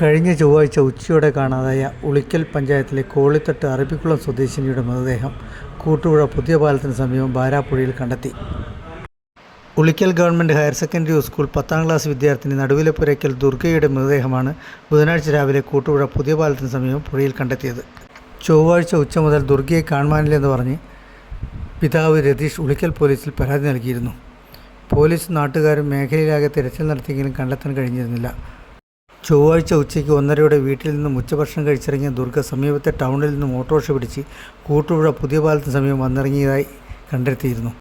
കഴിഞ്ഞ ചൊവ്വാഴ്ച ഉച്ചയോടെ കാണാതായ ഉളിക്കൽ പഞ്ചായത്തിലെ കോളിത്തട്ട് അറബിക്കുളം സ്വദേശിനിയുടെ മൃതദേഹം കൂട്ടുപുഴ പുതിയ പാലത്തിന് സമീപം ബാരാപ്പുഴയിൽ കണ്ടെത്തി. Ulikkal government higher secondary school പത്താം ക്ലാസ് വിദ്യാർത്ഥിനി നടുവിലെപ്പുരയ്ക്കൽ ദുർഗയുടെ മൃതദേഹമാണ് ബുധനാഴ്ച രാവിലെ കൂട്ടുപുഴ പുതിയ പാലത്തിന് സമീപം പുഴയിൽ കണ്ടെത്തിയത്. ചൊവ്വാഴ്ച ഉച്ച മുതൽ ദുർഗയെ കാണുവാനില്ലെന്ന് പറഞ്ഞ് പിതാവ് രതീഷ് ഉളിക്കൽ പോലീസിൽ പരാതി നൽകിയിരുന്നു. പോലീസ് നാട്ടുകാരും മേഖലയിലാകെ തിരച്ചിൽ നടത്തിയെങ്കിലും കണ്ടെത്താൻ കഴിഞ്ഞിരുന്നില്ല. ചൊവ്വാഴ്ച ഉച്ചയ്ക്ക് ഒന്നരയോടെ വീട്ടിൽ നിന്നും ഉച്ചഭക്ഷണം കഴിച്ചിറങ്ങിയ ദുർഗ സമീപത്തെ ടൗണിൽ നിന്നും ഓട്ടോറിക്ഷ പിടിച്ച് കൂട്ടുപുഴ പുതിയ പാലത്തിന് സമീപം വന്നിറങ്ങിയതായി കണ്ടെത്തിയിരുന്നു.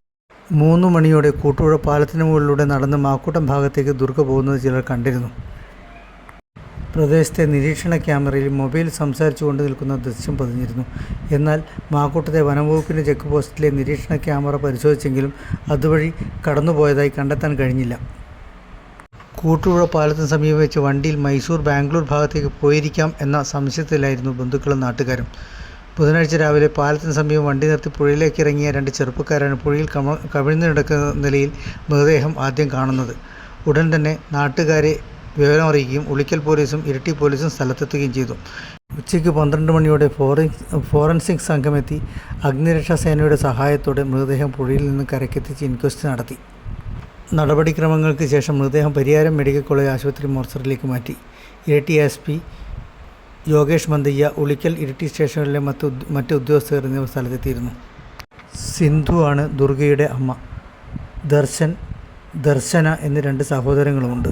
മൂന്ന് മണിയോടെ കൂട്ടുപുഴ പാലത്തിന് മുകളിലൂടെ നടന്ന് മാക്കൂട്ടം ഭാഗത്തേക്ക് ദുർഗ പോകുന്നത് ചിലർ കണ്ടിരുന്നു. പ്രദേശത്തെ നിരീക്ഷണ ക്യാമറയിൽ മൊബൈൽ സംസാരിച്ചുകൊണ്ട് നിൽക്കുന്ന ദൃശ്യം പതിഞ്ഞിരുന്നു. എന്നാൽ മാക്കൂട്ടത്തെ വനംവകുപ്പിന്റെ ചെക്ക് പോസ്റ്റിലെ നിരീക്ഷണ ക്യാമറ പരിശോധിച്ചെങ്കിലും അതുവഴി കടന്നുപോയതായി കണ്ടെത്താൻ കഴിഞ്ഞില്ല. കൂട്ടുപുഴ പാലത്തിന് സമീപം വെച്ച് വണ്ടിയിൽ മൈസൂർ ബാംഗ്ലൂർ ഭാഗത്തേക്ക് പോയിരിക്കാം എന്ന സംശയത്തിലായിരുന്നു ബന്ധുക്കളും നാട്ടുകാരും. ബുധനാഴ്ച രാവിലെ പാലത്തിന് സമീപം വണ്ടി നിർത്തി പുഴയിലേക്ക് ഇറങ്ങിയ രണ്ട് ചെറുപ്പക്കാരാണ് പുഴയിൽ കമ കവിഴ്ന്നു കിടക്കുന്ന നിലയിൽ മൃതദേഹം ആദ്യം കാണുന്നത്. ഉടൻ തന്നെ നാട്ടുകാരെ വിവരം അറിയിക്കുകയും ഉളിക്കൽ പോലീസും ഇരട്ടി പോലീസും സ്ഥലത്തെത്തുകയും ചെയ്തു. ഉച്ചയ്ക്ക് പന്ത്രണ്ട് മണിയോടെ ഫോറൻ ഫോറൻസിക് സംഘമെത്തി അഗ്നിരക്ഷാ സേനയുടെ സഹായത്തോടെ മൃതദേഹം പുഴയിൽ നിന്ന് കരക്കെത്തിച്ച് ഇൻക്വസ്റ്റ് നടത്തി. നടപടിക്രമങ്ങൾക്ക് ശേഷം മൃതദേഹം പരിയാരം മെഡിക്കൽ കോളേജ് ആശുപത്രി മോർച്ചറിയിലേക്ക് മാറ്റി. ഇരട്ടി എസ് പി യോഗേഷ് മന്തയ്യ ഉളിക്കൽ ഇരട്ടി സ്റ്റേഷനിലെ മറ്റു മറ്റ് ഉദ്യോഗസ്ഥർ എന്നിവർ സ്ഥലത്തെത്തിയിരുന്നു. സിന്ധു ആണ് ദുർഗയുടെ അമ്മ. ദർശൻ ദർശന എന്നീ രണ്ട് സഹോദരങ്ങളുമുണ്ട്.